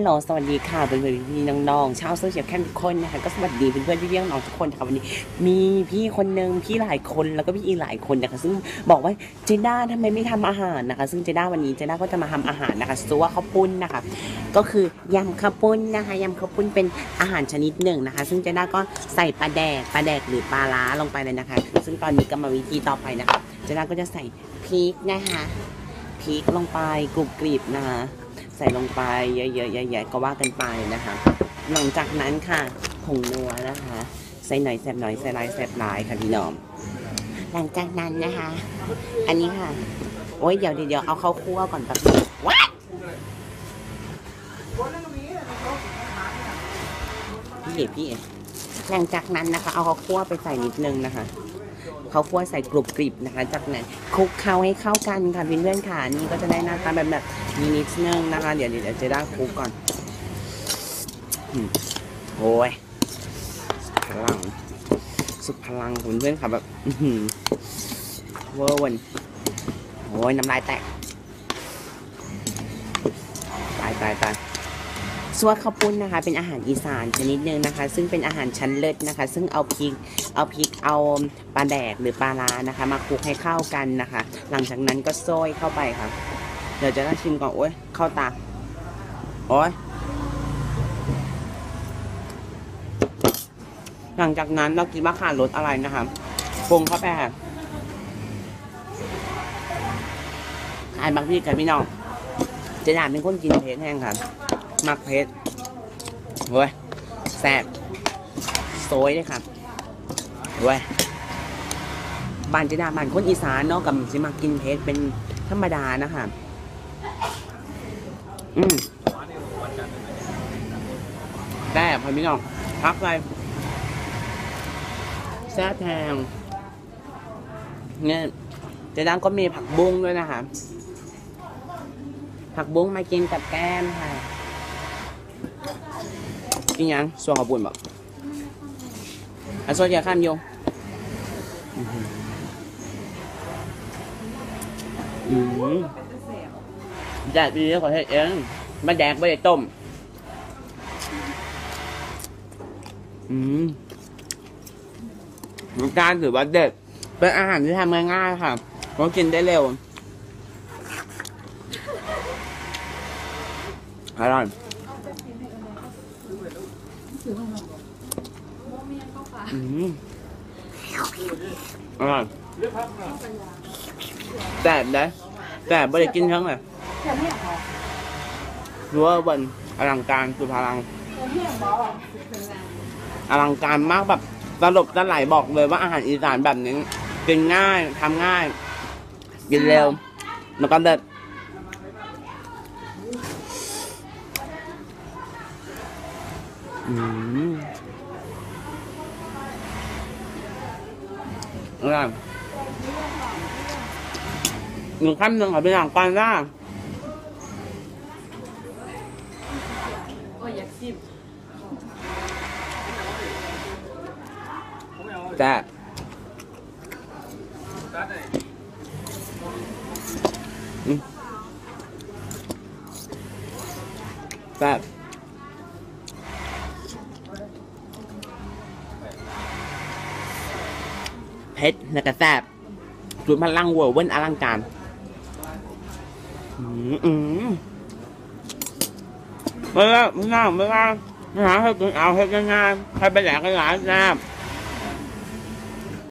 ฮัลโหลสวัสดีค่ะเพื่อนๆพี่น้องๆชาวโซเชียลแคมทุกคนนะคะก็สวัสดีเพื่อนๆพี่ๆน้องทุกคนค่ะวันนี้ มีพี่คนหนึ่งพี่หลายคนแล้วก็พี่อีหลายคนนะคะซึ่งบอกว่าเจด้าทำไมไม่ทำอาหารนะคะ ซึ่งเจด้าวันนี้เจด้าก็จะมาทำอาหารนะคะซัวข้าวปุ้นนะคะ ก็คือยำข้าวปุ้นนะคะยำข้าวปุ้นเป็นอาหารชนิดหนึ่งนะคะ ซึ่งเจด้าก็ใส่ปลาแดกปลาแดกหรือปลาล้าลงไปเลยนะคะ ซึ่งตอนนี้ก็มาวิธีต่อไปนะคะเจด้าก็จะใส่พริกนะคะพริกลงไปกรุบกริบนะคะใส่ลงไปเยอะๆใหญ่ๆก็ว่ากันไปนะคะ หลังจากนั้นค่ะผงนัวนะคะ ใส่หน่อยแสบหน่อยใส่ลายแสบลายค่ะพี่น้องหลังจากนั้นนะคะ อันนี้ค่ะ โอ้ยเดี๋ยวเดี๋ยวเอาเข้าคั่วก่อนแป๊บนึงว้าพี่เอ๋พี่เอ๋หลังจากนั้นนะคะ เอาข้าวคั่วไปใส่นิดนึงนะคะ ข้าวคั่วใส่กรุบกริบนะคะ จากนั้นคลุกเคล้าให้เข้ากันค่ะเพื่อนๆค่ะนี่ก็จะได้หน้าตาแบบแบบนี้นิดนึงนะคะ เดี๋ยวเดี๋ยวจะได้คลุกก่อนโอ้ยพลังสุดพลังของเพื่อนค่ะแบบเวอร์วันโอ้ยน้ำลายแตกตายตายตาย สวดข้าวปุ้นนะคะ เป็นอาหารอีสานชนิดหนึ่งนะคะ ซึ่งเป็นอาหารชั้นเลิศนะคะ ซึ่งเอาพริกเอาพริกเอาปลาแดกหรือปลาร้านะคะ มาคลุกให้เข้ากันนะคะ หลังจากนั้นก็โซยเข้าไปค่ะ เดี๋ยวจะได้ชิมก่อนโอ้ยเข้าตาโอ้ยหลังจากนั้นเราคิดว่าขาดรสอะไรนะคะปรุงเข้าไปค่ะไอ้บางพี่กับพี่น้องจะด่าเป็นคนกินเผ็ดแห้งค่ะ มักเผ็ดเว้ยแซ่บโซยเลยครับเว้ยบ้านเจดาบ้านคนอีสานเนาะกับสิมากินเผ็ดเป็นธรรมดานะคะอืมได้ค่ะพี่น้องพักไปแซ่บแพงเนี่ยเจะดังก็มีผักบุ้งด้วยนะคะผักบุ้งมากินกับแก้มค่ะ กินยังส่วนขอบบุญบอกอันส่วนอย่าข้ามโยงอื้อหืออืมจัดดีขอให้เองมาแดกไม่ได้ต้ม อืมน้ำตาลถือว่าเด็ด เป็นอาหารที่ทำง่ายๆค่ะเพราะกินได้เร็วอร่อย อืมอร่อยแต่ได้แต่ไม่ได้กินทั้งเลยรู้ว่าวันอลังการสุดพลังอลังการมากแบบตลบตะไหลบอกเลยว่าอาหารอีสานแบบนี้กินง่ายทำง่าย กินเร็วแล้วก็เด็ด อืมอร่อยหนึ่งคำหนึ่งขอเป็นอย่างก่อนว่าโอ้ยอยากชิมแต่อืมแบบ เผ็ดแล้วก็แซบสุดพลังเวอร์เว้นอลังการอืมอืมเมื่อเมื่อเมื่อหาให้กินเอาให้ง่ายๆให้ไปแหลกกันหลายแซบ